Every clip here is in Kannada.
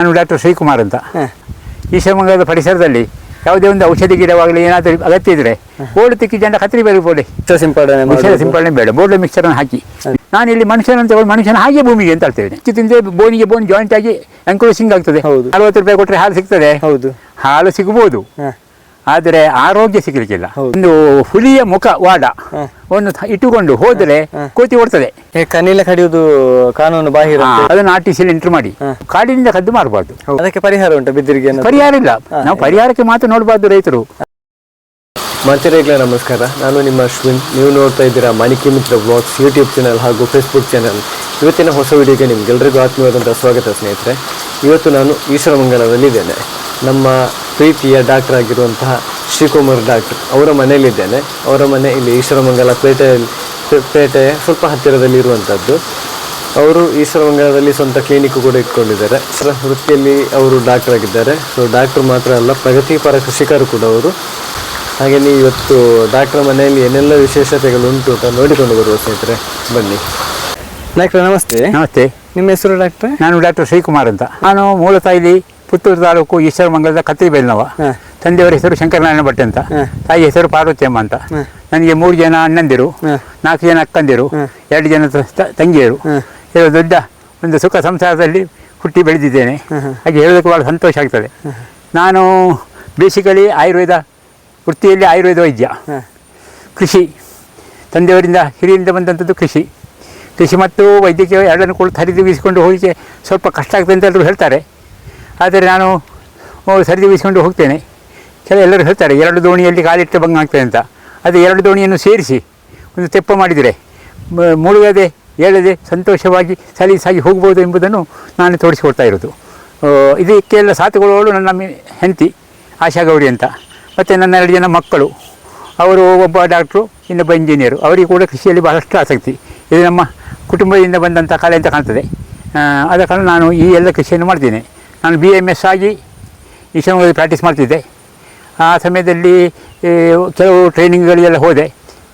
ನಾನು ಡಾಕ್ಟರ್ ಶ್ರೀಕುಮಾರ್ ಅಂತ. ಈ ಶಿವಮೊಗ್ಗದ ಪರಿಸರದಲ್ಲಿ ಯಾವುದೇ ಒಂದು ಔಷಧಿ ಗಿಡವಾಗಲಿ ಏನಾದರೂ ಅಗತ್ಯ ಇದ್ರೆ ಬೋರ್ಡ್ ತಿಕ್ಕಿ ಜಂಡ ಕತ್ರಿ ಬೇರೆ ಬೋಡಿ ಸಿಂಪಡಣೆ ಮಿಕ್ಸರ್. ಸಿಂಪಡಣೆ ಬೇಡ. ಬೋರ್ಡ್ ಮಿಕ್ಸರನ್ನು ಹಾಕಿ. ನಾನು ಇಲ್ಲಿ ಮನುಷ್ಯನಂತ ಮನುಷ್ಯನ ಹಾಗೆ ಭೂಮಿಗೆ ಅಂತ ಹೇಳ್ತೇವೆ ಚಿತ್ತಿಂದ ಬೋನಿಗೆ ಬೋನ್ ಜಾಯಿಂಟ್ ಆಗಿ ಎಂಕ್ರೋಸಿಂಗ್ ಆಗ್ತದೆ. ಅರವತ್ತು ರೂಪಾಯಿ ಕೊಟ್ಟರೆ ಹಾಲು ಸಿಗ್ತದೆ. ಹೌದು. ಹಾಲು ಸಿಗ್ಬೋದು. ಹ. ಆದರೆ ಆರೋಗ್ಯ ಸಿಗಲಿಕ್ಕಿಲ್ಲ. ಒಂದು ಹುಲಿಯ ಮುಖ ವಾಡ ಒಂದು ಇಟ್ಟುಕೊಂಡು ಹೋದರೆ. ಕೋತಿ ಓಡ್ತದೆ. ಕನ್ನಿಲ್ಲ ಕಡಿಯುವುದು ಕಾನೂನು ಬಾಹಿರ ಅದನ್ನ ಅಂತೆ. ಅದನ್ನು ಆರ್ ಟಿ ಸಿಲಿ ಎಂಟ್ರ್ ಮಾಡಿ. ಕಾಡಿನಿಂದ ಕದ್ದು ಮಾರಬಾರ್ದು. ಅದಕ್ಕೆ ಪರಿಹಾರ ಉಂಟು ಬಿದ್ದಿರಿಗೆ ಏನಾದ್ರು? ಪರಿಹಾರ ಇಲ್ಲ. ನಾವು ಪರಿಹಾರಕ್ಕೆ ಮಾತ್ರ ನೋಡಬಾರ್ದು ರೈತರು. ಮಾತೆರೆಗ್ಲ ನಮಸ್ಕಾರ. ನಾನು ನಿಮ್ಮ ಅಶ್ವಿನ್. ನೀವು ನೋಡ್ತಾ ಇದ್ದೀರಾ Manikya Mitra blogs YouTube channel ಹಾಗೂ ಫೇಸ್ಬುಕ್ ಚಾನಲ್ ಇವತ್ತಿನ ಹೊಸ ವಿಡಿಯೋಗೆ ನಿಮ್ಗೆಲ್ಲರಿಗೂ ಆತ್ಮೀಯವಾದಂಥ ಸ್ವಾಗತ ಸ್ನೇಹಿತರೆ. ಇವತ್ತು ನಾನು ಈಶ್ವರಮಂಗಲದಲ್ಲಿದ್ದೇನೆ. ನಮ್ಮ ಪ್ರೀತಿಯ ಡಾಕ್ಟರ್ ಆಗಿರುವಂತಹ ಶ್ರೀಕುಮಾರ್ ಡಾಕ್ಟರ್ ಅವರ ಮನೆಯಲ್ಲಿದ್ದೇನೆ. ಅವರ ಮನೆ ಇಲ್ಲಿ ಈಶ್ವರಮಂಗಲ ಪೇಟೆಯಲ್ಲಿ ಪೇಟೆಯ ಸ್ವಲ್ಪ ಹತ್ತಿರದಲ್ಲಿ ಇರುವಂಥದ್ದು ಅವರು ಈಶ್ವರಮಂಗಲದಲ್ಲಿ ಸ್ವಂತ ಕ್ಲಿನಿಕ್ ಕೂಡ ಇಟ್ಕೊಂಡಿದ್ದಾರೆ. ಸರ ವೃತ್ತಿಯಲ್ಲಿ ಅವರು ಡಾಕ್ಟರ್ ಆಗಿದ್ದಾರೆ ಸೊ ಡಾಕ್ಟರ್ ಮಾತ್ರ ಅಲ್ಲ ಪ್ರಗತಿಪರ ಕೃಷಿಕರು ಕೂಡ ಅವರು. ಹಾಗೆಯೇ ಇವತ್ತು ಡಾಕ್ಟರ್ ಮನೆಯಲ್ಲಿ ಏನೆಲ್ಲ ವಿಶೇಷತೆಗಳು ಉಂಟು ಅಂತ ನೋಡಿಕೊಂಡು ಬರುವ ಸ್ನೇಹಿತರೆ ಬನ್ನಿ. ಡಾಕ್ಟರ್ ನಮಸ್ತೆ. ನಮಸ್ತೆ. ನಿಮ್ಮ ಹೆಸರು ಡಾಕ್ಟರ್? ನಾನು ಡಾಕ್ಟರ್ ಶ್ರೀಕುಮಾರ್ ಅಂತ. ನಾನು ಮೂಲತಃ ಇಲ್ಲಿ ಪುತ್ತೂರು ತಾಲೂಕು ಈಶ್ವರಮಂಗಲದ ಕತ್ರಿಬೈಲ್ನವ ಹಾಂ. ತಂದೆಯವರ ಹೆಸರು ಶಂಕರನಾರಾಯಣ ಭಟ್ ಅಂತ. ತಾಯಿ ಹೆಸರು ಪಾರ್ವತಿ ಅಮ್ಮ ಅಂತ. ನನಗೆ ಮೂರು ಜನ ಅಣ್ಣಂದಿರು ನಾಲ್ಕು ಜನ ಅಕ್ಕಂದಿರು ಎರಡು ಜನ ತಂಗಿಯರು. ಇರೋ ಇದು ದೊಡ್ಡ ಒಂದು ಸುಖ ಸಂಸಾರದಲ್ಲಿ ಹುಟ್ಟಿ ಬೆಳೆದಿದ್ದೇನೆ. ಹಾಗೆ ಹೇಳೋದಕ್ಕೆ ಭಾಳ ಸಂತೋಷ ಆಗ್ತದೆ. ನಾನು ಬೇಸಿಕಲಿ ಆಯುರ್ವೇದ ವೃತ್ತಿಯಲ್ಲಿ ಆಯುರ್ವೇದ ವೈದ್ಯ. ಕೃಷಿ. ತಂದೆಯವರಿಂದ ಹಿರಿಯಿಂದ ಬಂದಂಥದ್ದು ಕೃಷಿ. ಕೃಷಿ ಮತ್ತು ವೈದ್ಯಕೀಯ ಎರಡನ್ನು ಕೂಡ ಸರಿದೂಗಿಸಿಕೊಂಡು ಹೋಗಲಿಕ್ಕೆ ಸ್ವಲ್ಪ ಕಷ್ಟ ಆಗ್ತದೆ ಅಂತ ಎಲ್ಲರೂ ಹೇಳ್ತಾರೆ. ಆದರೆ ನಾನು ಸರಿದು ಬೀಸಿಕೊಂಡು ಹೋಗ್ತೇನೆ. ಕೆಲ ಎಲ್ಲರೂ ಹೇಳ್ತಾರೆ, ಎರಡು ದೋಣಿಯಲ್ಲಿ ಕಾಲಿಟ್ಟು ಭಂಗ ಆಗ್ತದೆ ಅಂತ. ಅದು ಎರಡು ದೋಣಿಯನ್ನು ಸೇರಿಸಿ ಒಂದು ತೆಪ್ಪ ಮಾಡಿದರೆ ಮುಳುಗದೆ ಹೇಳದೆ ಸಂತೋಷವಾಗಿ, ಸಲೀಸಾಗಿ ಹೋಗ್ಬೋದು ಎಂಬುದನ್ನು ನಾನು ತೋರಿಸಿಕೊಡ್ತಾ ಇರೋದು. ಇದಕ್ಕೆಲ್ಲ ಸಾಥುಗಳು ನನ್ನ ಹೆಂಡತಿ ಆಶಾ ಗೌರಿ ಅಂತ. ಮತ್ತು ನನ್ನ ಎರಡು ಜನ ಮಕ್ಕಳು. ಅವರು ಒಬ್ಬ ಡಾಕ್ಟ್ರು, ಇನ್ನೊಬ್ಬ ಇಂಜಿನಿಯರು. ಅವರಿಗೆ ಕೂಡ ಕೃಷಿಯಲ್ಲಿ ಬಹಳಷ್ಟು ಆಸಕ್ತಿ. ಇದು ನಮ್ಮ ಕುಟುಂಬದಿಂದ ಬಂದಂಥ ಕಲೆ ಅಂತ ಕಾಣ್ತದೆ. ಆದ ಕಾರಣ ನಾನು ಈ ಎಲ್ಲ ಕೃಷಿಯನ್ನು ಮಾಡ್ತೀನಿ. ನಾನು ಬಿ ಎಂ ಎಸ್ ಆಗಿ ಈಶಾನ್ಯದಲ್ಲಿ ಪ್ರಾಕ್ಟೀಸ್ ಮಾಡ್ತಿದ್ದೆ. ಆ ಸಮಯದಲ್ಲಿ ಕೆಲವು ಟ್ರೈನಿಂಗ್ಗಳಿಗೆಲ್ಲ ಹೋದೆ.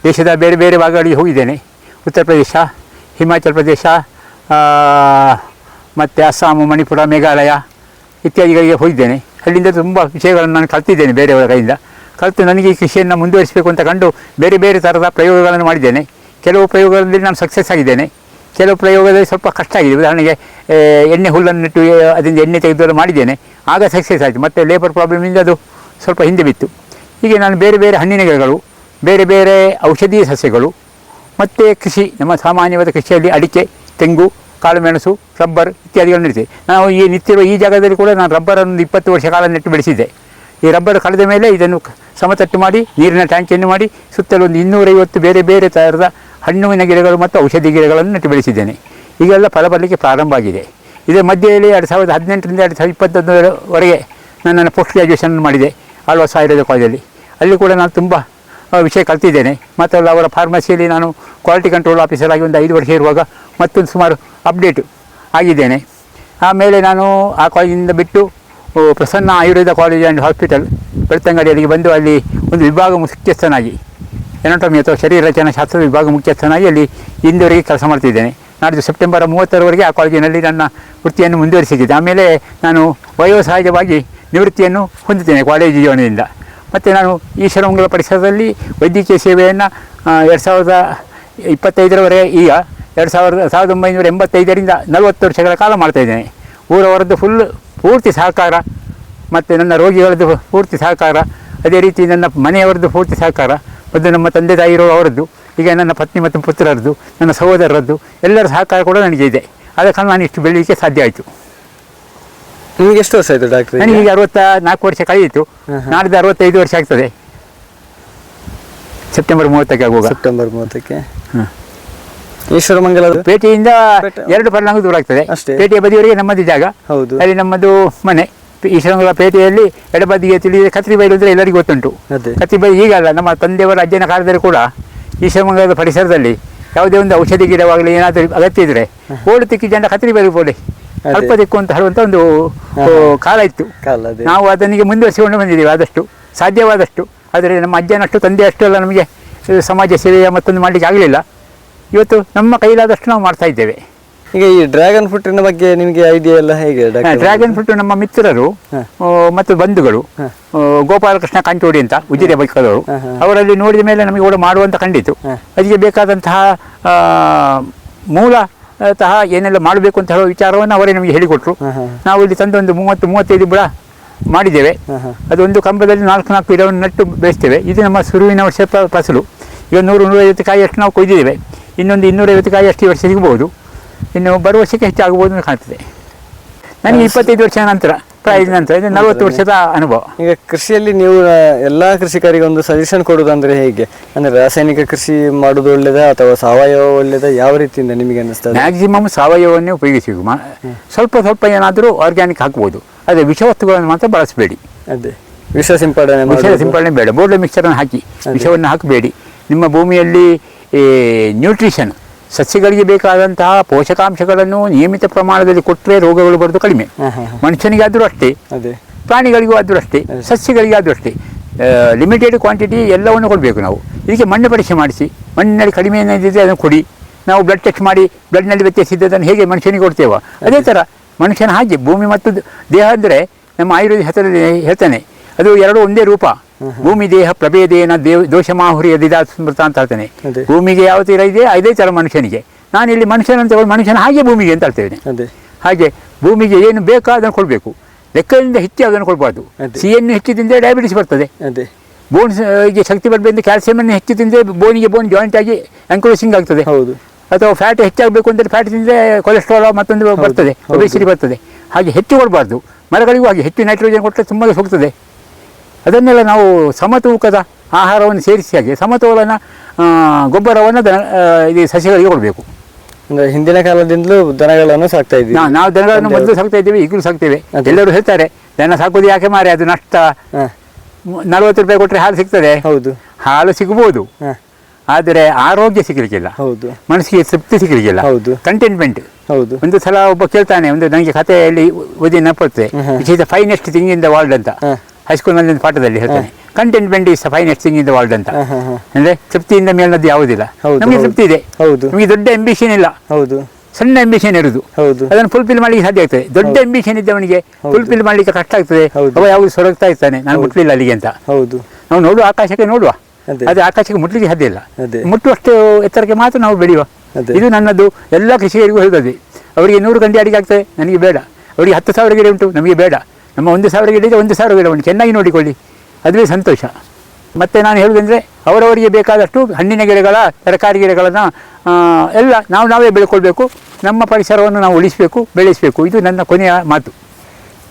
ದೇಶದ ಬೇರೆ ಬೇರೆ ಭಾಗಗಳಿಗೆ ಹೋಗಿದ್ದೇನೆ. ಉತ್ತರ ಪ್ರದೇಶ, ಹಿಮಾಚಲ ಪ್ರದೇಶ ಮತ್ತು ಅಸ್ಸಾಂ, ಮಣಿಪುರ, ಮೇಘಾಲಯ ಇತ್ಯಾದಿಗಳಿಗೆ ಹೋಗಿದ್ದೇನೆ. ಅಲ್ಲಿಂದ ತುಂಬ ವಿಷಯಗಳನ್ನು ನಾನು ಕಲ್ತಿದ್ದೇನೆ ಬೇರೆಯವರ ಕೈಯಿಂದ. ಕಲಿತು ನನಗೆ ಈ ಕೃಷಿಯನ್ನು ಮುಂದುವರಿಸಬೇಕು ಅಂತ ಕಂಡು ಬೇರೆ ಬೇರೆ ಥರದ ಪ್ರಯೋಗಗಳನ್ನು ಮಾಡಿದ್ದೇನೆ. ಕೆಲವು ಪ್ರಯೋಗಗಳಲ್ಲಿ ನಾನು ಸಕ್ಸಸ್ ಆಗಿದ್ದೇನೆ. ಕೆಲವು ಪ್ರಯೋಗದಲ್ಲಿ ಸ್ವಲ್ಪ ಕಷ್ಟ ಆಗಿದೆ. ಉದಾಹರಣೆಗೆ ಎಣ್ಣೆ ಹುಲ್ಲನ್ನು ನೆಟ್ಟು ಆ, ಅದರಿಂದ ಎಣ್ಣೆ ತೆಗೆದು ಮಾಡಿದ್ದೇನೆ. ಆಗ ಸಕ್ಸಸ್ ಆಯಿತು. ಮತ್ತು ಲೇಬರ್ ಪ್ರಾಬ್ಲಮಿಂದ ಅದು ಸ್ವಲ್ಪ ಹಿಂದೆ ಬಿತ್ತು. ಹೀಗೆ ನಾನು ಬೇರೆ ಬೇರೆ ಹಣ್ಣಿನ ಗಿಡಗಳು ಬೇರೆ ಬೇರೆ ಔಷಧೀಯ ಸಸ್ಯಗಳು ಮತ್ತು ಕೃಷಿ ನಮ್ಮ ಸಾಮಾನ್ಯವಾದ ಕೃಷಿಯಲ್ಲಿ ಅಡಿಕೆ ತೆಂಗು ಕಾಳುಮೆಣಸು ರಬ್ಬರ್ ಇತ್ಯಾದಿಗಳನ್ನು ನೆಡ್ತೇವೆ ನಾವು ಈ ನಿಂತಿರುವ ಈ ಜಾಗದಲ್ಲಿ ಕೂಡ ನಾನು ರಬ್ಬರನ್ನು ಇಪ್ಪತ್ತು ವರ್ಷ ಕಾಲ ನೆಟ್ಟು ಬೆಳೆಸಿದ್ದೆ. ಈ ರಬ್ಬರ್ ಕಳೆದ ಮೇಲೆ ಇದನ್ನು ಸಮತಟ್ಟು ಮಾಡಿ ನೀರಿನ ಟ್ಯಾಂಕಿಯನ್ನು ಮಾಡಿ ಸುತ್ತಲೂ ಒಂದು ಇನ್ನೂರೈವತ್ತು ಬೇರೆ ಬೇರೆ ಥರದ ಹಣ್ಣುವಿನ ಗಿಡಗಳು ಮತ್ತು ಔಷಧಿ ಗಿಡಗಳನ್ನು ನೆಟ್ಟು ಬೆಳೆಸಿದ್ದೇನೆ. ಈಗೆಲ್ಲ ಫಲ ಬರಲಿಕ್ಕೆ ಪ್ರಾರಂಭ ಆಗಿದೆ. ಇದರ ಮಧ್ಯೆಯಲ್ಲಿ ಎರಡು ಸಾವಿರದ ಹದಿನೆಂಟರಿಂದ ಎರಡು ಸಾವಿರದ ಇಪ್ಪತ್ತೊಂದರವರೆಗೆ ನನ್ನ ಪೋಸ್ಟ್ ಗ್ರ್ಯಾಜುಯೇಷನ್ ಮಾಡಿದೆ ಆಳ್ವಾಸ್ ಆಯುರ್ವೇದ ಕಾಲೇಜಲ್ಲಿ. ಅಲ್ಲಿ ಕೂಡ ನಾನು ತುಂಬ ವಿಷಯ ಕಲ್ತಿದ್ದೇನೆ. ಮತ್ತು ಅವರ ಫಾರ್ಮಸಿಯಲ್ಲಿ ನಾನು ಕ್ವಾಲಿಟಿ ಕಂಟ್ರೋಲ್ ಆಫೀಸರ್ ಆಗಿ ಒಂದು ಐದು ವರ್ಷ ಇರುವಾಗ ಮತ್ತೊಂದು ಸುಮಾರು ಅಪ್ಡೇಟ್ ಆಗಿದ್ದೇನೆ. ಆಮೇಲೆ ನಾನು ಆ ಕಾಲೇಜಿನಿಂದ ಬಿಟ್ಟು Prasanna Ayurveda college and hospital ಬೆಳ್ತಂಗಡಿಯಲ್ಲಿ ಬಂದು ಅಲ್ಲಿ ಒಂದು ವಿಭಾಗ ಮುಖ್ಯಸ್ಥನಾಗಿ. ಎನಟಮಿ ಅಥವಾ ಶರೀರ ರಚನಾ ಶಾಸ್ತ್ರ ವಿಭಾಗ ಮುಖ್ಯಸ್ಥನಾಗಿ ಅಲ್ಲಿ ಇಂದುವರೆಗೆ ಕೆಲಸ ಮಾಡ್ತಿದ್ದೇನೆ. ನಾಡಿದ್ದು ಸೆಪ್ಟೆಂಬರ್ ಮೂವತ್ತರವರೆಗೆ ಆ ಕಾಲೇಜಿನಲ್ಲಿ ನನ್ನ ವೃತ್ತಿಯನ್ನು ಮುಂದುವರಿಸಿದ್ದೆ ಆಮೇಲೆ ನಾನು ವಯೋಸಹಜವಾಗಿ ನಿವೃತ್ತಿಯನ್ನು ಹೊಂದಿದ್ದೇನೆ ಕಾಲೇಜು ಜೀವನದಿಂದ. ಮತ್ತು ನಾನು ಈಶ್ವರಮಂಗಲ ಪರಿಸರದಲ್ಲಿ ವೈದ್ಯಕೀಯ ಸೇವೆಯನ್ನು ಎರಡು ಸಾವಿರದ ಇಪ್ಪತ್ತೈದರವರೆಗೆ ಈಗ ಎರಡು ಸಾವಿರದ ಸಾವಿರದ ಒಂಬೈನೂರ ಎಂಬತ್ತೈದರಿಂದ ನಲವತ್ತು ವರ್ಷಗಳ ಕಾಲ ಮಾಡ್ತಾಯಿದ್ದೇನೆ ಊರವರದ್ದು ಫುಲ್ ಪೂರ್ತಿ ಸಹಕಾರ, ಮತ್ತು ನನ್ನ ರೋಗಿಗಳದ್ದು ಪೂರ್ತಿ ಸಹಕಾರ, ಅದೇ ರೀತಿ ನನ್ನ ಮನೆಯವರದ್ದು ಪೂರ್ತಿ ಸಹಕಾರ ಮತ್ತು ನಮ್ಮ ತಂದೆ ತಾಯಿರೋ ಅವರದ್ದು ಈಗ ನನ್ನ ಪತ್ನಿ ಮತ್ತು ಪುತ್ರರದ್ದು ನನ್ನ ಸಹೋದರರದ್ದು ಎಲ್ಲರ ಸಹಕಾರ ಕೂಡ ನನಗೆ ಇದೆ ಆದ ಕಾರಣ ನಾನು ಇಷ್ಟು ಬೆಳೀಲಿಕ್ಕೆ ಸಾಧ್ಯ ಆಯಿತು. ನಿಮಗೆ ಎಷ್ಟು ವರ್ಷ ಆಯಿತು ಡಾಕ್ಟರ್ ನನಗೆ ಈಗ? ಅರವತ್ತ ನಾಲ್ಕು ವರ್ಷ ಕಳೆಯಿತು. ನಾಡಿದ್ದು ಅರವತ್ತೈದು ವರ್ಷ ಆಗ್ತದೆ. ಸೆಪ್ಟೆಂಬರ್ ಮೂವತ್ತಕ್ಕೆ ಆಗುವಾಗ. ಸೆಪ್ಟೆಂಬರ್ ಮೂವತ್ತಕ್ಕೆ? ಹ್ಮ್. ಈಶ್ವರಮಂಗಲದ ಪೇಟೆಯಿಂದ ಎರಡು ಪರ್ಲಾಂಗ್ ದೂರ ಆಗ್ತದೆ. ಪೇಟೆಯ ಬದಿಯವರೆಗೆ ನಮ್ಮದು ಜಾಗ ಹೌದು. ಅಲ್ಲಿ ನಮ್ಮದು ಮನೆ. ಈಶ್ವರಂಗಲ ಪೇಟೆಯಲ್ಲಿ ಎಡಬದಿಗೆ ತಿಳಿದ ಕತ್ರಿ ಬೈಲು ಅಂದರೆ ಎಲ್ಲರಿಗೂ ಗೊತ್ತುಂಟು. ಅದೇ. ಕತ್ರಿ ಬೈಲು ಈಗಲ್ಲ ನಮ್ಮ ತಂದೆಯವರ ಅಜ್ಜನ ಕಾಲದಲ್ಲಿ ಕೂಡ ಈಶ್ವರಮಂಗಲದ ಪರಿಸರದಲ್ಲಿ ಯಾವುದೇ ಒಂದು ಔಷಧಿ ಗಿಡವಾಗಲಿ ಏನಾದರೂ ಅಗತ್ಯ ಇದ್ರೆ ಓಡು ತಿಕ್ಕಿ ಜನ ಕತ್ರಿ ಬೈಲು ಅದೇ. ಅಲ್ಪ ದಿಕ್ಕು ಅಂತ ಹೇಳುವಂಥ ಒಂದು ಕಾಲ ಇತ್ತು. ಕಾಲ ಅದೇ. ನಾವು ಅದನಿಗೆ ಮುಂದುವರಿಸಿಕೊಂಡು ಬಂದಿದ್ದೀವಿ ಆದಷ್ಟು ಸಾಧ್ಯವಾದಷ್ಟು. ಆದರೆ ನಮ್ಮ ಅಜ್ಜನಷ್ಟು ತಂದೆ ಅಷ್ಟು ಎಲ್ಲ ನಮಗೆ ಸಮಾಜ ಸೇವೆಯ ಮತ್ತೊಂದು ಮಾಡಲಿಕ್ಕೆ ಆಗಲಿಲ್ಲ. ಇವತ್ತು ನಮ್ಮ ಕೈಲಾದಷ್ಟು ನಾವು ಮಾಡ್ತಾ ಇದ್ದೇವೆ. ಈಗ ಈ ಡ್ರ್ಯಾಗನ್ ಫ್ರೂಟಿನ ಬಗ್ಗೆ ನಿಮಗೆ ಐಡಿಯಾ ಎಲ್ಲ ಹೇಗೆ ಡ್ರ್ಯಾಗನ್ ಫ್ರೂಟ್ ನಮ್ಮ ಮಿತ್ರರು. ಮತ್ತು ಬಂಧುಗಳು ಗೋಪಾಲಕೃಷ್ಣ ಕಂಟೋಡಿ ಅಂತ ಉಜಿರೆ ಬೈಕದವರು. ಅವರಲ್ಲಿ ನೋಡಿದ ಮೇಲೆ ನಮಗೆ ಕೂಡ ಮಾಡುವಂತ ಕಂಡಿತು. ಅದಕ್ಕೆ ಬೇಕಾದಂತಹ ಮೂಲ ತಹ ಏನೆಲ್ಲ ಮಾಡಬೇಕು ಅಂತ ಹೇಳೋ ವಿಚಾರವನ್ನು ಅವರೇ ನಮಗೆ ಹೇಳಿಕೊಟ್ರು. ನಾವು ಇಲ್ಲಿ ತಂದು ಒಂದು ಮೂವತ್ತು ಮೂವತ್ತೈದು ಬುಡ ಮಾಡಿದ್ದೇವೆ. ಅದೊಂದು ಕಂಬದಲ್ಲಿ ನಾಲ್ಕು ನಾಲ್ಕು ಗಿಡವನ್ನು ನಟ್ಟು ಬೆಳೆಸ್ತೇವೆ ಇದು ನಮ್ಮ ಸುರುವಿನ ವರ್ಷ ಫಸಲು. ಈಗ ನೂರು ನೂರೈವತ್ತು ಕಾಯಿ ಅಷ್ಟು ನಾವು ಕೊಯ್ದಿದ್ದೇವೆ. ಇನ್ನೊಂದು ಇನ್ನೂರೈವತ್ತು ಕಾಯಿ ಅಷ್ಟು ಈ ವರ್ಷ ಸಿಗಬಹುದು. ಇನ್ನು ಬರುವ ವರ್ಷಕ್ಕೆ ಹೆಚ್ಚಾಗಬಹುದು ಅಂತ ಕಾಣ್ತದೆ. ನನಗೆ ಇಪ್ಪತ್ತೈದು ವರ್ಷ ನಂತರ ಪ್ರೈಸ್ ನಂತರ ಇದು ನಲವತ್ತು ವರ್ಷದ ಅನುಭವ. ಈಗ ಕೃಷಿಯಲ್ಲಿ ನೀವು ಎಲ್ಲ ಕೃಷಿಕರಿಗೆ ಒಂದು ಸಜೆಷನ್ ಕೊಡುವುದಂದ್ರೆ ಹೇಗೆ? ಅಂದ್ರೆ ರಾಸಾಯನಿಕ ಕೃಷಿ ಮಾಡುದು ಒಳ್ಳೇದ ಅಥವಾ ಸಾವಯವ ಒಳ್ಳೇದ ಯಾವ ರೀತಿಯಿಂದ ನಿಮಗೆ ಅನ್ನಿಸ್ತದೆ? ಮ್ಯಾಕ್ಸಿಮಮ್ ಸಾವಯವನ್ನೇ ಉಪಯೋಗಿಸಿ ಸ್ವಲ್ಪ ಸ್ವಲ್ಪ ಏನಾದರೂ ಆರ್ಗ್ಯಾನಿಕ್ ಹಾಕ್ಬೋದು. ವಿಷ ವಿಷವಸ್ತುಗಳನ್ನು ಮಾತ್ರ ಬಳಸಬೇಡಿ. ಅದೇ. ವಿಷ ಸಿಂಪಡಣೆ ವಿಷ. ಸಿಂಪಡಣೆ ಬೇಡ. ಬೋರ್ಡ್ ಮಿಕ್ಸರನ್ನು ಹಾಕಿ. ವಿಷವನ್ನು ಹಾಕಬೇಡಿ. ನಿಮ್ಮ ಭೂಮಿಯಲ್ಲಿ ನ್ಯೂಟ್ರಿಷನ್ ಸಸ್ಯಗಳಿಗೆ ಬೇಕಾದಂತಹ ಪೋಷಕಾಂಶಗಳನ್ನು ನಿಯಮಿತ ಪ್ರಮಾಣದಲ್ಲಿ ಕೊಟ್ಟರೆ ರೋಗಗಳು ಬರೋದು ಕಡಿಮೆ. ಮನುಷ್ಯನಿಗೆ. ಮನುಷ್ಯನಿಗಾದರೂ ಅಷ್ಟೇ. ಪ್ರಾಣಿಗಳಿಗೂ ಆದರೂ ಅಷ್ಟೇ. ಸಸ್ಯಗಳಿಗಾದರೂ ಅಷ್ಟೇ. ಲಿಮಿಟೆಡ್ ಕ್ವಾಂಟಿಟಿ ಎಲ್ಲವನ್ನು ಕೊಡಬೇಕು ನಾವು. ಇದಕ್ಕೆ ಮಣ್ಣು ಪರೀಕ್ಷೆ ಮಾಡಿಸಿ. ಮಣ್ಣಿನಲ್ಲಿ ಕಡಿಮೆ ಏನಿದೆ ಅದನ್ನು ಕೊಡಿ. ನಾವು ಬ್ಲಡ್ ಟೆಸ್ಟ್ ಮಾಡಿ ಬ್ಲಡ್ನಲ್ಲಿ ವ್ಯತ್ಯಾಸ ಇದ್ದದನ್ನು ಹೇಗೆ ಮನುಷ್ಯನಿಗೆ ಕೊಡ್ತೇವೋ? ಅದೇ ಥರ ಮನುಷ್ಯನ ಹಾಗೆ ಭೂಮಿ ಮತ್ತು ದೇಹ ಅಂದರೆ ನಮ್ಮ ಆಯುರ್ವೇದ ಹೆಸರಲ್ಲಿ ಹೇಳ್ತಾನೆ ಅದು ಎರಡು ಒಂದೇ ರೂಪ. ಭೂಮಿ ದೇಹ ಪ್ರಭೇದೇನ ದೇವ ದೋಷ ಮಾಹುರಿ ಯದಿದಾ ಸ್ಮೃತ ಅಂತ ಹೇಳ್ತೇನೆ. ಭೂಮಿಗೆ ಯಾವ ತೀರ ಇದೆ? ಅದೇ ಥರ ಮನುಷ್ಯನಿಗೆ. ನಾನು ಇಲ್ಲಿ ಮನುಷ್ಯನಂತ ಮನುಷ್ಯನ ಹಾಗೆ ಭೂಮಿಗೆ ಅಂತ ಹೇಳ್ತೇನೆ. ಹಾಗೆ ಭೂಮಿಗೆ ಏನು ಬೇಕೋ ಅದನ್ನು ಕೊಡಬೇಕು. ಲೆಕ್ಕದಿಂದ ಹೆಚ್ಚು ಅದನ್ನು ಕೊಡಬಾರ್ದು. ಸಿ ಸಿಹಿಯನ್ನು ಹೆಚ್ಚು ತಿಂದರೆ ಡಯಾಬಿಟಿಸ್ ಬರ್ತದೆ ಬೋನ್ ಬೋನ್ಸ್ಗೆ ಶಕ್ತಿ ಬರಬೇಕು ಕ್ಯಾಲ್ಸಿಯಮನ್ನು ಹೆಚ್ಚು ತಿಂದರೆ ಬೋನಿಗೆ ಬೋನ್ ಜಾಯಿಂಟ್ ಆಗಿ ಎಂಕ್ರೋಸಿಂಗ್ ಆಗ್ತದೆ. ಹೌದು. ಅಥವಾ ಫ್ಯಾಟ್ ಹೆಚ್ಚಾಗಬೇಕು ಅಂದರೆ ಫ್ಯಾಟ್ ತಿಂದರೆ ಕೊಲೆಸ್ಟ್ರಾಲ್ ಮತ್ತೊಂದು ಬರ್ತದೆ. ಒಬೆಸಿಟಿ ಬರ್ತದೆ. ಹಾಗೆ ಹೆಚ್ಚು ಕೊಡಬಾರ್ದು. ಮರಗಳಿಗೂ ಹಾಗೆ ಹೆಚ್ಚು ನೈಟ್ರೋಜನ್ ಕೊಟ್ಟರೆ ತುಂಬ ಹೋಗ್ತದೆ ಅದನ್ನೆಲ್ಲ ನಾವು ಸಮತೂಕದ ಆಹಾರವನ್ನು ಸೇರಿಸಿ ಹಾಗೆ ಸಮತೋಲನ ಗೊಬ್ಬರವನ್ನು ದನ ಇದು ಸಸಿಗಳಿಗೆ ಕೊಡಬೇಕು. ಅಂದ್ರೆ ಹಿಂದಿನ ಕಾಲದಿಂದಲೂ ದನಗಳನ್ನು ಸಾಕ್ತಾ ಇದ್ದೀವಿ. ನಾವು ನಾವು ದನಗಳನ್ನು ಮೊದಲು ಸಾಕ್ತಾ ಇದ್ದೀವಿ ಈಗಲೂ ಸಾಕ್ತೇವೆ. ಎಲ್ಲರೂ ಹೇಳ್ತಾರೆ ದನ ಸಾಕೋದು ಯಾಕೆ ಮಾರೆ? ಅದು ನಷ್ಟ. ನಲವತ್ತು ರೂಪಾಯಿ ಕೊಟ್ಟರೆ ಹಾಲು ಸಿಗ್ತದೆ. ಹೌದು. ಹಾಲು ಸಿಗ್ಬೋದು ಆದರೆ ಆರೋಗ್ಯ ಸಿಗಲಿಕ್ಕಿಲ್ಲ. ಹೌದು. ಮನಸ್ಸಿಗೆ ತೃಪ್ತಿ ಸಿಗಲಿಕ್ಕಿಲ್ಲ. ಹೌದು. ಕಂಟೆಂಟ್ಮೆಂಟ್ ಹೌದು. ಒಂದು ಸಲ ಒಬ್ಬ ಕೇಳ್ತಾನೆ ಒಂದು ನನಗೆ ಕಥೆಯಲ್ಲಿ ಓದಿ ನೆನಪುತ್ತೆ. It the finest thing in the world ಅಂತ. ಹೈಸ್ಕೂಲ್ನಲ್ಲಿ ಒಂದು ಪಾಠದಲ್ಲಿ ಹೇಳ್ತಾನೆ. Contentment is fine thing in the world ಅಂತ. ಅಂದ್ರೆ ತೃಪ್ತಿಯಿಂದ ಮೇಲಿನದ್ದು ಯಾವುದಿಲ್ಲ. ನಮಗೆ ತೃಪ್ತಿ ಇದೆ. ಹೌದು. ನಮಗೆ ದೊಡ್ಡ ಅಂಬಿಷನ್ ಇಲ್ಲ. ಹೌದು. ಸಣ್ಣ ಅಂಬಿಷನ್ ಇರುದು. ಹೌದು. ಅದನ್ನು ಫುಲ್ಫಿಲ್ ಮಾಡಲಿಕ್ಕೆ ಸಾಧ್ಯ ಆಗ್ತದೆ. ದೊಡ್ಡ ಅಂಬಿಷನ್ ಇದ್ದವನಿಗೆ ಅವನಿಗೆ ಫುಲ್ಫಿಲ್ ಮಾಡಲಿಕ್ಕೆ ಕಷ್ಟ ಆಗ್ತದೆ. ಅವ ಯಾವುದು ಸೊರಗ್ತಾ ಇರ್ತಾನೆ. ನಾನು. ಮುಟ್ಲಿಲ್ಲ ಅಲ್ಲಿಗೆ ಅಂತ. ಹೌದು. ನಾವು ನೋಡುವ ಆಕಾಶಕ್ಕೆ ನೋಡುವ. ಅದೇ. ಆಕಾಶಕ್ಕೆ ಮುಟ್ಲಿಕ್ಕೆ ಸಾಧ್ಯ ಇಲ್ಲ. ಮುಟ್ಟುವಷ್ಟು ಎತ್ತರಕ್ಕೆ ಮಾತ್ರ ನಾವು ಬೆಳೆಯುವ. ಇದು ನನ್ನದು. ಎಲ್ಲ ಕೃಷಿಕರಿಗೂ ಹೇಳ್ತದೆ ಅವರಿಗೆ ನೂರು ಗಂಟೆ ಅಡಿಗೆ ಆಗ್ತದೆ. ನನಗೆ ಬೇಡ. ಅವರಿಗೆ ಹತ್ತು ಸಾವಿರ ಗಿಡ ಉಂಟು. ನಮಗೆ ಬೇಡ. ನಮ್ಮ ಒಂದು ಸಾವಿರ ಗಿಡ ಇದೆ ಒಂದು ಸಾವಿರ ಗಿಡ ಉಂಟು. ಚೆನ್ನಾಗಿ ನೋಡಿಕೊಳ್ಳಿ. ಅದುವೇ ಸಂತೋಷ. ಮತ್ತು ನಾನು ಹೇಳುವುದಂದರೆ ಅವರವರಿಗೆ ಬೇಕಾದಷ್ಟು ಹಣ್ಣಿನ ಗಿಡಗಳ ತರಕಾರಿ ಗಿಡಗಳನ್ನು ಎಲ್ಲ ನಾವು ನಾವೇ ಬೆಳ್ಕೊಳ್ಬೇಕು. ನಮ್ಮ ಪರಿಸರವನ್ನು ನಾವು ಉಳಿಸಬೇಕು ಬೆಳೆಸಬೇಕು. ಇದು ನನ್ನ ಕೊನೆಯ ಮಾತು.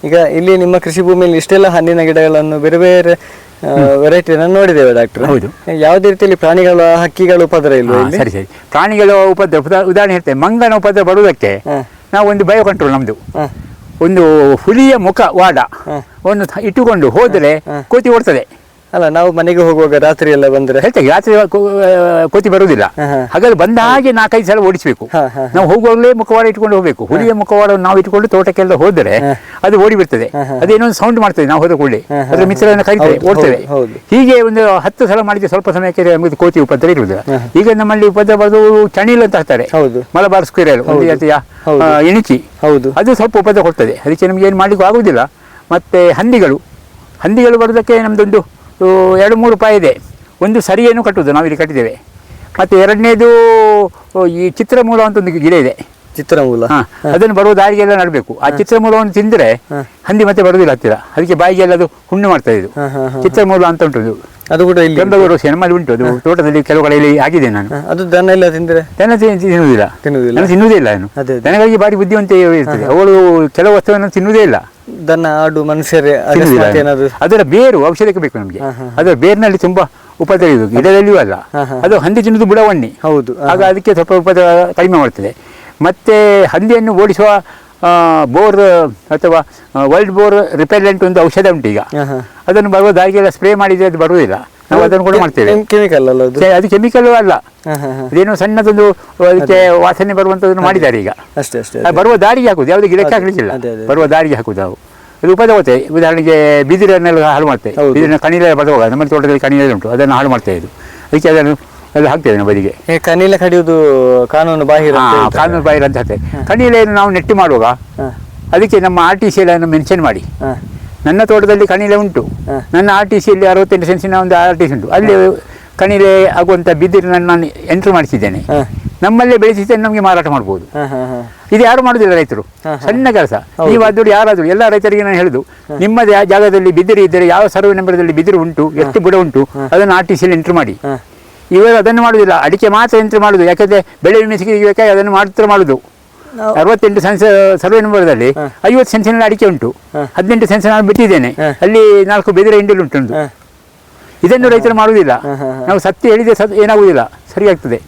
ಈಗ ಇಲ್ಲಿ ನಿಮ್ಮ ಕೃಷಿ ಭೂಮಿಯಲ್ಲಿ ಇಷ್ಟೆಲ್ಲ ಹಣ್ಣಿನ ಗಿಡಗಳನ್ನು ಬೇರೆ ಬೇರೆ ವೆರೈಟಿಯನ್ನು ನೋಡಿದ್ದೇವೆ ಡಾಕ್ಟರ್ ಹೌದು. ಯಾವುದೇ ರೀತಿಯಲ್ಲಿ ಪ್ರಾಣಿಗಳ ಹಕ್ಕಿಗಳ ಉಪದ್ರ ಇಲ್ಲ? ಸರಿ ಸರಿ. ಪ್ರಾಣಿಗಳ ಉಪದ್ರ ಉದಾ- ಉದಾಹರಣೆ ಹೇಳ್ತೇವೆ ಮಂಗನ ಉಪದ್ರ ಬರುವುದಕ್ಕೆ ನಾವು ಒಂದು ಬಯೋ ಕಂಟ್ರೋಲ್ ನಮ್ಮದು ಒಂದು ಹುಲಿಯ ಮುಖ ವಾಡ ಒಂದು ಇಟ್ಟುಕೊಂಡು ಹೋದರೆ ಕೋತಿ ಓಡ್ತದೆ. ಅಲ್ಲ ನಾವು ಮನೆಗೆ ಹೋಗುವಾಗ ರಾತ್ರಿ ಎಲ್ಲ ಬಂದ್ರೆ ಹೇಳ್ತೇವೆ ರಾತ್ರಿ ಕೋ- ಆ, ಕೋತಿ ಬರುವುದಿಲ್ಲ. ಹಾಗಾದ್ರೆ ಬಂದ ಹಾಗೆ ನಾಲ್ಕೈದು ಸಲ ಓಡಿಸಬೇಕು ಹ, ಹ, ಹ. ನಾವು ಹೋಗುವಾಗಲೇ ಮುಖವಾಡ ಇಟ್ಕೊಂಡು ಹೋಗಬೇಕು ಹುಲಿಯ ಮುಖವಾಡವನ್ನು ನಾವು ಇಟ್ಕೊಂಡು ತೋಟಕ್ಕೆಲ್ಲ ಹೋದರೆ. ಅದು ಓಡಿ ಬಿಡ್ತದೆ. ಅದೇನೊಂದು ಸೌಂಡ್ ಮಾಡ್ತದೆ ನಾವು ಹೋದ ಕೂಡಲೇ ಹ, ಹ, ಅದ್ರ. ಮಿತ್ರರನ್ನು ಕರಿತೇವೆ ಹೌದು, ಓಡ್ತೇವೆ ಹೌದು, ಹೌದು. ಹೀಗೆ ಒಂದು ಹತ್ತು ಸಲ ಮಾಡಿದ್ರೆ ಸ್ವಲ್ಪ ಸಮಯಕ್ಕೆ ನಮಗೆ ಕೋತಿ ಉಪದ್ರ ಇರುವುದಿಲ್ಲ. ಈಗ ನಮ್ಮಲ್ಲಿ ಉಪದ್ರ ಬರೋದು ಚಣಿಲ್ ಅಂತ ಹಾಕ್ತಾರೆ ಹೌದು ಮಲಬಾರ್ ಸ್ಕ್ವೇರ್ ಒಂದು. ಜಾತಿಯ ಹೌದು. ಆ, ಎಣಿಚಿ ಹೌದು ಅದು ಸ್ವಲ್ಪ ಉಪದ್ರ ಕೊಡ್ತದೆ ಅದಕ್ಕೆ ನಮ್ಗೆ ಏನು ಮಾಡ್ಲಿಕ್ಕೂ ಆಗುವುದಿಲ್ಲ ಮತ್ತೆ ಹಂದಿಗಳು ಹಂದಿಗಳು ಬರೋದಕ್ಕೆ ನಮ್ದೊಂದು ಎರಡು ಮೂರು ರೂಪಾಯಿ ಇದೆ. ಒಂದು ಸರಿಯನ್ನು ಕಟ್ಟುವುದು ನಾವಿಲ್ಲಿ ಕಟ್ಟಿದ್ದೇವೆ. ಮತ್ತು ಎರಡನೇದು ಈ ಚಿತ್ರಮೂಲ ಅಂತ ಒಂದು ಗಿಡ ಇದೆ. ಚಿತ್ರಮೂಲ. ಹಾಂ ಅದನ್ನು ಬರುವ ದಾರಿಗೆಲ್ಲ ನಡಬೇಕು. ಆ ಚಿತ್ರಮೂಲವನ್ನು ತಿಂದರೆ. ಹಂದಿ ಮತ್ತೆ ಬರೋದಿಲ್ಲ ಹತ್ತಿರ. ಅದಕ್ಕೆ ಬಾಯಿಗೆಲ್ಲ ಅದು ಹುಣ್ಣು ಮಾಡ್ತಾ ಇದು. ಚಿತ್ರಮೂಲ ಅಂತ ಉಂಟು ಅದು ಅದು ಕೂಡ ಇಲ್ಲಿ ಕೆಂಪಗೌಡ ನಮ್ಮಲ್ಲಿ ಉಂಟು. ಅದು ತೋಟದಲ್ಲಿ ಕೆಲವು ಕಡೆಯಲ್ಲಿ ಆಗಿದೆ ನಾನು. ಅದು ದನ ಎಲ್ಲ ತಿಂದರೆ? ದನ ತಿನ್ನುವುದಿಲ್ಲ. ತಿನ್ನುವುದಿಲ್ಲ. ನಾನು ತಿನ್ನುವುದೇ ಇಲ್ಲ ಅದೇ. ದನಗಳಿಗೆ ಬಾರಿ ಬುದ್ಧಿವಂತ ಇರ್ತದೆ. ಅವಳು ಕೆಲವು ವಸ್ತುವನ್ನು ತಿನ್ನುವುದೇ ಇಲ್ಲ. ದನ ಆಡು ಮನುಷ್ಯರೇ ಏನಾದ್ರು? ಅದರ ಬೇರು ಔಷಧಕ್ಕೆ ಬೇಕು ನಮಗೆ. ಅದರ ಬೇರಿನಲ್ಲಿ ತುಂಬಾ ಉಪದ್ರವ ಇದು ಗಿಡದಲ್ಲಿಯೂ ಅಲ್ಲ. ಅದು ಹಂದಿ ತಿನ್ನುವುದು ಬುಡವಣ್ಣಿ ಹೌದು ಆಗ ಅದಕ್ಕೆ ಸ್ವಲ್ಪ ಉಪದ್ರವ ಕಡಿಮೆ ಮಾಡ್ತದೆ. ಮತ್ತೆ ಹಂದಿಯನ್ನು ಓಡಿಸುವ ಬೋರ್ ಅಥವಾ ವರ್ಲ್ಡ್ ಬೋರ್ ರಿಪೆಲೆಂಟ್ ಒಂದು ಔಷಧ ಉಂಟು ಈಗ. ಅದನ್ನು ಬರುವ ದಾರಿಗೆಲ್ಲ ಸ್ಪ್ರೇ ಮಾಡಿದ್ರೆ ಅದು ಬರುವುದಿಲ್ಲ. ನಾವು ಅದನ್ನು ಕೂಡ ಮಾಡ್ತೇವೆ. ಕೆಮ್- ಕೆಮಿಕಲ್ ಅಲ್ಲ ಅದು? ಕೆಮಿಕಲ್ ಅಲ್ಲ. ಅದೇನು. ಸಣ್ಣದೊಂದು ಅದಕ್ಕೆ ವಾಸನೆ ಬರುವಂತದನ್ನು ಮಾಡಿದ್ದಾರೆ ಈಗ. ಅಷ್ಟೇ ಅಷ್ಟೇ ಬರುವ ದಾರಿಗೆ ಹಾಕುದು ಯಾವುದೇ ಗಿಡಕ್ಕೆ ಹಾಕಲಿಕ್ಕಿಲ್ಲ. ಬರುವ ದಾರಿಗೆ ಹಾಕುದು ನಾವು ಅದು ಉಪದೇವತೆ ಉದಾಹರಣೆಗೆ ಬಿದಿರನ್ನೆಲ್ಲ ಹಾಳು ಮಾಡ್ತೇವೆ. ಬಿದಿರಿನ ಕಣಿಲೆ ಬರುವಾಗ ನಮ್ಮ ತೋಟದಲ್ಲಿ ಕಣಿಲೆ ಉಂಟು ಅದನ್ನು ಹಾಳು ಮಾಡ್ತಾ ಇದು ಅದಕ್ಕೆ ಅದನ್ನು ಎಲ್ಲ ಹಾಕ್ತೇವೆ ನಾವು ಬದಿಗೆ. ಈ ಕನಿಲೆ ಕಡಿಯುವುದು ಕಾನೂನು ಬಾಹಿರ. ಕಾನೂನು ಬಾಹಿರ ಅಂತ ಹೇಳ್ತೇವೆ ಕಣಿಲೆಯನ್ನು ನಾವು ನೆಟ್ಟು ಮಾಡುವಾಗ ಅದಕ್ಕೆ ನಮ್ಮ ಆರ್ ಟಿ ಸಿ ಎಲ್ಲ ಮೆನ್ಷನ್ ಮಾಡಿ ನನ್ನ ತೋಟದಲ್ಲಿ ಕಣಿಲೆ ಉಂಟು. ನನ್ನ ಆರ್ ಟಿ ಸಿಯಲ್ಲಿ ಅರವತ್ತೆಂಟು ಸೆನ್ಸಿನ ಒಂದು ಆರ್ ಟಿ ಸಿ ಉಂಟು. ಅಲ್ಲಿ ಕಣಿಲೆ ಆಗುವಂಥ ಬಿದಿರನ್ನು ನಾನು ಎಂಟ್ರ್ ಮಾಡಿಸಿದ್ದೇನೆ. ನಮ್ಮಲ್ಲೇ ಬೆಳೆಸಿದ್ದೇನೆ ನಮಗೆ ಮಾರಾಟ ಮಾಡ್ಬೋದು. ಇದು ಯಾರು ಮಾಡುದಿಲ್ಲ ರೈತರು. ಸಣ್ಣ ಕೆಲಸ. ನೀವು ಆದರೂ ಯಾರಾದರೂ ಎಲ್ಲ ರೈತರಿಗೆ ನಾನು ಹೇಳುದು ನಿಮ್ಮ ಆ ಜಾಗದಲ್ಲಿ ಬಿದಿರು ಇದ್ದರೆ ಯಾವ ಸರ್ವೆ ನಂಬರ್ದಲ್ಲಿ ಬಿದಿರು ಉಂಟು ಎಷ್ಟು ಬುಡ ಉಂಟು ಅದನ್ನು ಆರ್ ಟಿ ಸಿಯಲ್ಲಿ ಎಂಟ್ರ್ ಮಾಡಿ. ಇವರು ಅದನ್ನು ಮಾಡುದಿಲ್ಲ. ಅಡಿಕೆ ಮಾತ್ರ ಎಂಟ್ರಿ ಮಾಡುದು. ಯಾಕಂದ್ರೆ ಬೆಳೆ ವಿಮೆ ಸಿಗಬೇಕಾಗಿ ಅದನ್ನು ಮಾತ್ರ ಮಾಡುದು. ಅರವತ್ತೆಂಟು ಸೆನ್ಸ್ ಸರ್ವೆ ನಂಬರ್ದಲ್ಲಿ. ಐವತ್ತು ಸೆನ್ಸಿನ ಅಡಿಕೆ ಉಂಟು. ಹದಿನೆಂಟು ಸೆನ್ಸ್ ನಾನು ಬಿಟ್ಟಿದ್ದೇನೆ. ಅಲ್ಲಿ ನಾಲ್ಕು ಬೆದಿರ ಹಿಂಡಲು ಉಂಟು ಇದನ್ನು ರೈತರು ಮಾಡುವುದಿಲ್ಲ. ನಾವು ಸತ್ಯ ಹೇಳಿದ್ರೆ ಸತ್ ಏನಾಗುವುದಿಲ್ಲ. ಸರಿಯಾಗ್ತದೆ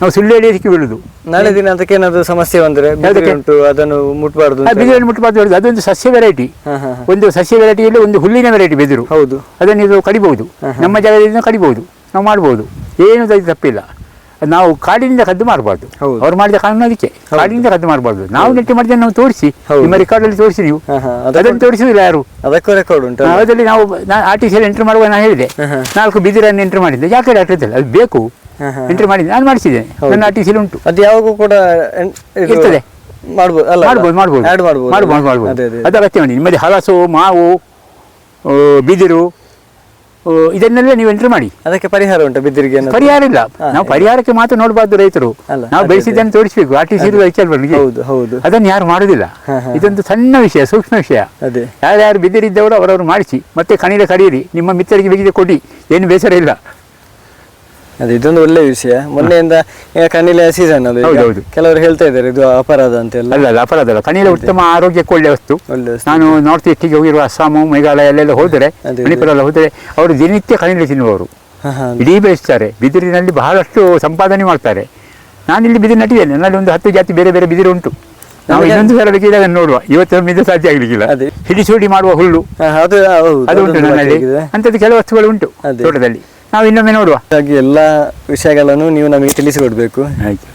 ನಾವು ಸುಳ್ಳು ಹೇಳಿ ಸಿಕ್ಕಿ ಬೀಳುದು. ನಾಳೆ ದಿನ ಅದಕ್ಕೆ ಏನಾದರೂ ಸಮಸ್ಯೆ ಬಂದರೆ? ಉಂಟು ಅದನ್ನು ಮುಟ್ಬಾರ್ದು ಬಿದಿರನ್ನು ಮುಟ್ಟಬಾರ್ದು ಹೇಳುದು. ಅದೊಂದು ಸಸ್ಯ ವೆರೈಟಿ. ಒಂದು ಸಸ್ಯ ವೆರೈಟಿಯಲ್ಲಿ ಒಂದು ಹುಲ್ಲಿನ ವೆರೈಟಿ ಬೆದಿರು. ಹೌದು. ಅದನ್ನು ಇದು ಕಡಿಬಹುದು. ನಮ್ಮ ಜಾಗದಿಂದ ಕಡಿಬಹುದು. ನಾವು ಮಾಡ್ಬೋದು ಏನು ತಪ್ಪಿಲ್ಲ. ನಾವು ಕಾಡಿನಿಂದ ಕದ್ದು ಮಾಡಬಾರ್ದು. ಅವ್ರು ಮಾಡಿದ ಕಾನೂನು ಅದಕ್ಕೆ. ಕಾಡಿನಿಂದ ಕದ್ದು ಮಾಡಬಾರ್ದು. ನಾವು ನೆಟ್ಟಿ ಮಾಡಿದ ನಾವು ತೋರಿಸಿ. ನಿಮ್ಮ ರೆಕಾರ್ಡ್ ಅಲ್ಲಿ ತೋರಿಸಿ ನೀವು. ಅದನ್ನು ತೋರಿಸುವುದಿಲ್ಲ ಯಾರು? ಅದಕ್ಕೂ ರೆಕಾರ್ಡ್ ಉಂಟು. ಅದರಲ್ಲಿ ನಾವು ಆರ್ ಟಿ ಸಿ ಎಂಟ್ರಿ ಮಾಡುವಾಗ ನಾನು ಹೇಳಿದೆ. ನಾಲ್ಕು ಬಿದಿರನ್ನು ಎಂಟ್ರಿ ಮಾಡಿದ್ದೆ. ಯಾಕೆ ಡಾಕ್ಟರ್ ಅದು ಬೇಕು. ಎಂಟ್ರಿ ಮಾಡಿದ್ದೆ. ನಾನು ಮಾಡಿಸಿದ್ದೇನೆ ನನ್ನ ಆರ್ ಟಿ ಸಿ ಉಂಟು. ಅದು ಯಾವಾಗೂ ಕೂಡ ಇರ್ತದೆ. ಮಾಡ್ಬೋದು. ಮಾಡ್ಬೋದು ಮಾಡ್ಬೋದು. ಮಾಡ್ಬೋದು. ಮಾಡ್ಬೋದು ಅದೇ ಅಗತ್ಯ ಮಾಡಿ ನಿಮ್ಮಲ್ಲಿ ಹಲಸು ಮಾವು ಬಿದಿರು ಇದನ್ನೆಲ್ಲ ನೀವು ಎಂಟ್ರಿ ಮಾಡಿ. ಅದಕ್ಕೆ ಪರಿಹಾರ ಉಂಟು ಬಿದ್ದಿರಿಗೆ ಏನಾದ್ರು? ಪರಿಹಾರ ಇಲ್ಲ. ನಾವು ಪರಿಹಾರಕ್ಕೆ ಮಾತ್ರ ನೋಡಬಾರ್ದು ರೈತರು. ನಾವು ಬೆಳೆಸಿದ್ದನ್ನು ತೋರಿಸಬೇಕು. ಆರ್ ಟಿ ಸಿ ಹೌದು ಹೌದು. ಅದನ್ನು ಯಾರು ಮಾಡುದಿಲ್ಲ. ಇದೊಂದು ಸಣ್ಣ ವಿಷಯ ಸೂಕ್ಷ್ಮ ವಿಷಯ. ಯಾರ್ಯಾರು ಬಿದ್ದಿರಿದ್ದವರು ಅವರವರು ಮಾಡಿಸಿ. ಮತ್ತೆ ಕಣಿಲೆ ಕಡಿಯಿರಿ. ನಿಮ್ಮ ಮಿತ್ರರಿಗೆ ಬಿಗಿದ ಕೊಡಿ. ಏನು ಬೇಸರ ಇಲ್ಲ. ಅದೇ ಇದೊಂದು ಒಳ್ಳೆ ವಿಷಯ ಮೊನ್ನೆಯಿಂದ ಈಗ ಕಣ್ಣಿಲೆ ಸೀಸನ್ ಅದು ಈಗ. ಹೌದು. ಕೆಲವರು ಹೇಳ್ತಾ ಇದ್ದಾರೆ ಇದು ಅಪರಾಧ ಅಂತೆಲ್ಲ ಅಲ್ಲ ಅಲ್ಲ ಅಪರಾಧ ಅಲ್ಲ ಕಣಿಲೆ ಉತ್ತಮ ಆರೋಗ್ಯಕ್ಕೆ ಒಳ್ಳೆ ವಸ್ತು ಒಳ್ಳೆ ವಸ್ತು. ನಾನು ನಾರ್ತ್ ಈಸ್ಟಿಗೆ ಹೋಗಿರುವ ಅಸ್ಸಾಮು ಮೇಘಾಲಯ ಅಲ್ಲೆಲ್ಲ ಹೋದರೆ ಅದೇ. ಮಣಿಪುರ ಎಲ್ಲ ಹೋದರೆ ಅವರು ದಿನನಿತ್ಯ ಕಣಿಲೆ ತಿನ್ನುವರು ಹಾ, ಹಾ. ಇಡೀ ಬೆಳೆಸ್ತಾರೆ ಬಿದಿರಿನಲ್ಲಿ ಬಹಳಷ್ಟು ಸಂಪಾದನೆ ಮಾಡ್ತಾರೆ ನಾನಿಲ್ಲಿ ಬಿದಿರು ನಟ್ಟಿದ್ದೇನೆ ನನ್ನಲ್ಲಿ ಒಂದು ಹತ್ತು ಜಾತಿ ಬೇರೆ ಬೇರೆ ಬಿದಿರು ಉಂಟು ನಾವು ನಮಗೆ- ಇನ್ನೊಂದು ಸಲ ಬೇಕಿದ್ರೆ ಅದನ್ನು ನೋಡುವ ಇವತ್ತು ನಮ್ಮಿಂದ ಸಾಧ್ಯ ಆಗಲಿಕ್ಕಿಲ್ಲ ಅದೇ. ಹಿಡಿಸೂಡಿ ಮಾಡುವ ಹುಲ್ಲು ಹಾ, ಅದು ಹೌದು ಅದು ಉಂಟು ಅದೊಂದು ನನ್ನಲ್ಲಿ. ಅಂಥದ್ದು ಕೆಲವು ವಸ್ತುಗಳು ಉಂಟು ಅದೇ. ತೋಟದಲ್ಲಿ ನಾವು ಇನ್ನೊಮ್ಮೆ ನೋಡುವ. ಹಾಗಾಗಿ ಎಲ್ಲ ವಿಷಯಗಳನ್ನು ನೀವು ನಮಗೆ ತಿಳಿಸಿಕೊಡ್ಬೇಕು. ಆಯ್ತು.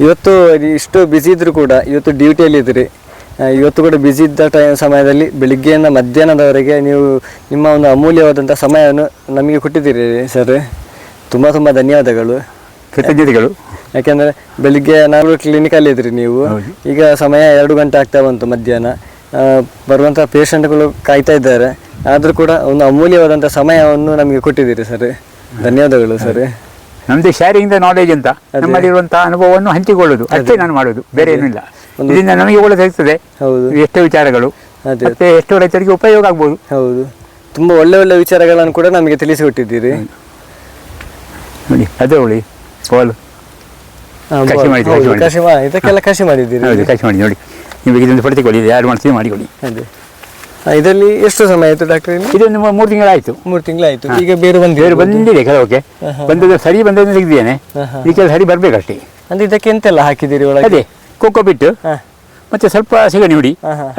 ಇವತ್ತು ಇಷ್ಟು ಬ್ಯುಸಿ ಇದ್ರು ಕೂಡ ಇವತ್ತು ಡ್ಯೂಟಿಯಲ್ಲಿ ಇದ್ರಿ ಆ, ಇವತ್ತು ಕೂಡ ಬ್ಯುಸಿ ಇದ್ದ ಟೈಮ್ ಸಮಯದಲ್ಲಿ ಬೆಳಿಗ್ಗೆಯಿಂದ ಮಧ್ಯಾಹ್ನದವರೆಗೆ ನೀವು ನಿಮ್ಮ ಒಂದು ಅಮೂಲ್ಯವಾದಂಥ ಸಮಯವನ್ನು ನಮಗೆ ಕೊಟ್ಟಿದ್ದೀರಿ ಸರ್ ತುಂಬ ತುಂಬ ಧನ್ಯವಾದಗಳು. ಕೃತಜ್ಞತೆಗಳು. ಯಾಕೆಂದರೆ ಬೆಳಿಗ್ಗೆ ನಾಲ್ಕು ಕ್ಲಿನಿಕಲ್ಲಿ ಇದ್ರಿ ನೀವು. ಹೌದು. ಈಗ ಸಮಯ ಎರಡು ಗಂಟೆ ಆಗ್ತಾ ಬಂತು ಮಧ್ಯಾಹ್ನ. ಆ, ಬರುವಂಥ ಪೇಷಂಟ್ಗಳು ಕಾಯ್ತಾ ಇದ್ದಾರೆ. ಆದರೂ ಕೂಡ ಒಂದು ಅಮೂಲ್ಯವಾದಂಥ ಸಮಯವನ್ನು ನಮಗೆ ಕೊಟ್ಟಿದ್ದೀರಿ ಸರ್. ಧನ್ಯವಾದಗಳು ಸರ್. ನಮ್ದು ಶೇರಿಂಗ್ ದ ನಾಲೆಜ್ ಅಂತ. ನಮ್ಮಲ್ಲಿರುವಂತಹ ಅನುಭವವನ್ನು ಹಂಚಿಕೊಳ್ಳುದು ಅಷ್ಟೇ ನಾನು ಮಾಡೋದು ಬೇರೆ ಏನಿಲ್ಲ. ಇದರಿಂದ ನಮಗೆ ಒಳ್ಳೆದಾಗ್ತದೆ. ಹೌದು. ಎಷ್ಟೋ ವಿಚಾರಗಳು. ಮತ್ತೆ ಎಷ್ಟೋ ರೈತರಿಗೆ ಉಪಯೋಗ ಆಗ್ಬೋದು. ಹೌದು. ತುಂಬಾ ಒಳ್ಳೆ ಒಳ್ಳೆ ವಿಚಾರಗಳನ್ನು ಕೂಡ ನಮಗೆ ತಿಳಿಸಿಕೊಟ್ಟಿದ್ದೀರಿ. ನೋಡಿ ಅದೇ ಉಳಿ ಕಾಲ್ ಕಸಿ ಇದಕ್ಕೆಲ್ಲ ಕಸಿ ಮಾಡಿದ್ದೀರಿ. ಹೌದು ಕಸಿ ಮಾಡಿ ನೋಡಿ ನಿಮಗೆ ಇದೊಂದು ಪಡೆದುಕೊಳ್ಳಿ ಯಾರು ಮಾಡ್ತೀವಿ ಮಾಡಿಕೊಳ್ಳಿ. ಅದೇ. ಇದರಲ್ಲಿ ಎಷ್ಟು ಸಮಯ ಆಯ್ತು ಡಾಕ್ಟರ್ ಇಲ್ಲಿ? ಇದೊಂದು ಮೂರು ಮೂರು ತಿಂಗಳಾಯ್ತು. ಮೂರು ತಿಂಗಳಾಯ್ತು. ಈಗ ಬೇರೆ ಬಂದಿದೆ ಬೇರೆ ಬಂದಿದೆ ಕೆಲವಕ್ಕೆ ಬಂದದ್ದು ಸರಿ ಬಂದದ್ದು ತೆಗೆದಿದ್ದೇನೆ. ಈ ಕೆಲಸ ಇದಕ್ಕೆ ಸರಿ ಬರಬೇಕಷ್ಟೇ. ಅಂದ್ರೆ ಇದಕ್ಕೆ ಎಂತೆಲ್ಲ ಹಾಕಿದ್ದೀರಿ ಒಳಗೆ? ಅದೇ ಕೊಕ್ಕೋ ಬಿಟ್ಟು ಮತ್ತೆ ಸ್ವಲ್ಪ ಸಿಗಣಿ ಹುಡಿ.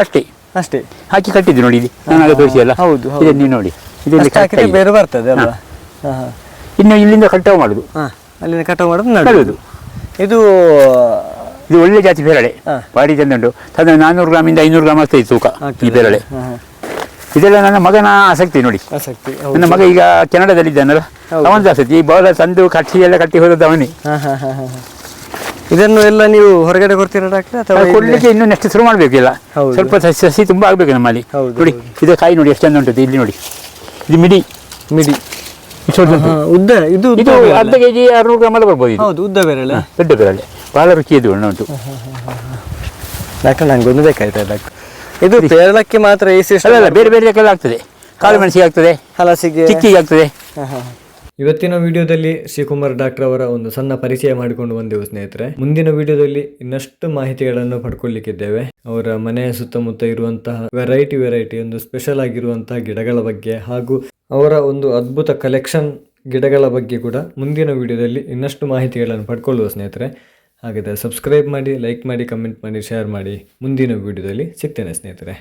ಅಷ್ಟೇ. ಅಷ್ಟೇ. ಹಾಕಿ ಕಟ್ಟಿದ್ದು ನೋಡಿ ಇದು ನಾನು ಆಗ ತೋರಿಸಿಯಲ್ಲ. ಹೌದು. ಇದನ್ನು ನೀವು ನೋಡಿ. ಇದರಲ್ಲಿ ಬೇರೆ ಬರ್ತದೆ ಹಾ. ಇನ್ನು ಇಲ್ಲಿಂದ ಕಟಾವು ಮಾಡುದು. ಅಲ್ಲಿಂದ ಕಟಾವು ಮಾಡುದು. ನಡುವುದು. ಇದು ಇದು ಒಳ್ಳೆ ಜಾತಿ ಬೆರಳೆ. ಬಾಡಿ ಚಂದ ಉಂಟು ಸಾಧಾರಣ ನಾನ್ನೂರು ಗ್ರಾಮಿಂದ ಐನೂರು ಗ್ರಾಮ್ ಆಗ್ತದೆ ತೂಕ ಈ. ಬೇರಳೆ. ಇದೆಲ್ಲ ನನ್ನ ಮಗನ ಆಸಕ್ತಿ ನೋಡಿ. ಆಸಕ್ತಿ ನನ್ನ ಮಗ ಈಗ ಕೆನಡಾದಲ್ಲಿ ಇದ್ದಾನಲ್ಲ ಅವನದು ಆಸಕ್ತಿ. ಈ ಬೌಲ ತಂದು ಕಟ್ಟಿ ಎಲ್ಲ ಕಟ್ಟಿ ಹೋದದ್ದು ಅವನೇ. ಇದನ್ನು ಎಲ್ಲ ನೀವು ಹೊರಗಡೆ ಕೊಡ್ತೀರಾ ಡಾಕ್ಟರ್ ಅಥವಾ ಕೊಡ್ಲಿಕ್ಕೆ ಇನ್ನೂ ನೆಕ್ಸ್ಟ್ ಶುರು ಮಾಡಬೇಕಿಲ್ಲ. ಸ್ವಲ್ಪ ಸಸಿ ಸಸಿ ತುಂಬ ಆಗಬೇಕು ನಮ್ಮಲ್ಲಿ. ನೋಡಿ ಇದು ಕಾಯಿ ನೋಡಿ ಎಷ್ಟು ಚಂದ ಉಂಟು ಇಲ್ಲಿ ನೋಡಿ. ಇದು ಮಿಡಿ ಮಿಡಿ. ಉದ್ದ ಇದು ಇದು. ಅರ್ಧ ಕೆ ಜಿ ಆರುನೂರು ಗ್ರಾಮ್ ಬರ್ಬೋದು ಹೌದು ಉದ್ದ ಬೆರಳೆ. ದೊಡ್ಡ ಬೇರಳೆ. ಬಹಳ ರುಚಿಯದು ಹಣ್ಣು ಉಂಟು. ಡಾಕ್ಟರ್ ನಂಗೆ ಒಂದು ಬೇಕಾಯ್ತಾ ಡಾಕ್ಟರ್ ಇದು ಪೇರಳಕ್ಕೆ ಮಾತ್ರ ಈ ಸಿಸ್ಟಮ್ ಅಲ್ಲ ಬೇರೆ ಬೇರೆ ಆಗ್ತದೆ. ಕಾಳು ಮೆಣಸಿಗೆ ಆಗ್ತದೆ. ಹಲಸಿಗೆ ಚಿಕ್ಕಿಗೆ ಆಗ್ತದೆ. ಇವತ್ತಿನ ವಿಡಿಯೋದಲ್ಲಿ ಶ್ರೀಕುಮಾರ್ ಡಾಕ್ಟರ್ ಅವರ ಒಂದು ಸಣ್ಣ ಪರಿಚಯ ಮಾಡಿಕೊಂಡು ಬಂದೆವು ಸ್ನೇಹಿತರೆ. ಮುಂದಿನ ವಿಡಿಯೋದಲ್ಲಿ ಇನ್ನಷ್ಟು ಮಾಹಿತಿಗಳನ್ನು ಪಡ್ಕೊಳ್ಳಿಕ್ಕಿದ್ದೇವೆ. ಅವರ ಮನೆಯ ಸುತ್ತಮುತ್ತ ಇರುವಂತಹ ವೆರೈಟಿ ವೆರೈಟಿ ಒಂದು ಸ್ಪೆಷಲ್ ಆಗಿರುವಂತಹ ಗಿಡಗಳ ಬಗ್ಗೆ ಹಾಗೂ ಅವರ ಒಂದು ಅದ್ಭುತ ಕಲೆಕ್ಷನ್ ಗಿಡಗಳ ಬಗ್ಗೆ ಕೂಡ ಮುಂದಿನ ವಿಡಿಯೋದಲ್ಲಿ ಇನ್ನಷ್ಟು ಮಾಹಿತಿಗಳನ್ನು ಪಡ್ಕೊಳ್ಳುವ ಸ್ನೇಹಿತರೆ. ಹಾಗಾದರೆ ಸಬ್ಸ್ಕ್ರೈಬ್ ಮಾಡಿ ಲೈಕ್ ಮಾಡಿ ಕಮೆಂಟ್ ಮಾಡಿ ಶೇರ್ ಮಾಡಿ ಮುಂದಿನ ವಿಡಿಯೋದಲ್ಲಿ ಸಿಗ್ತೇನೆ ಸ್ನೇಹಿತರೆ.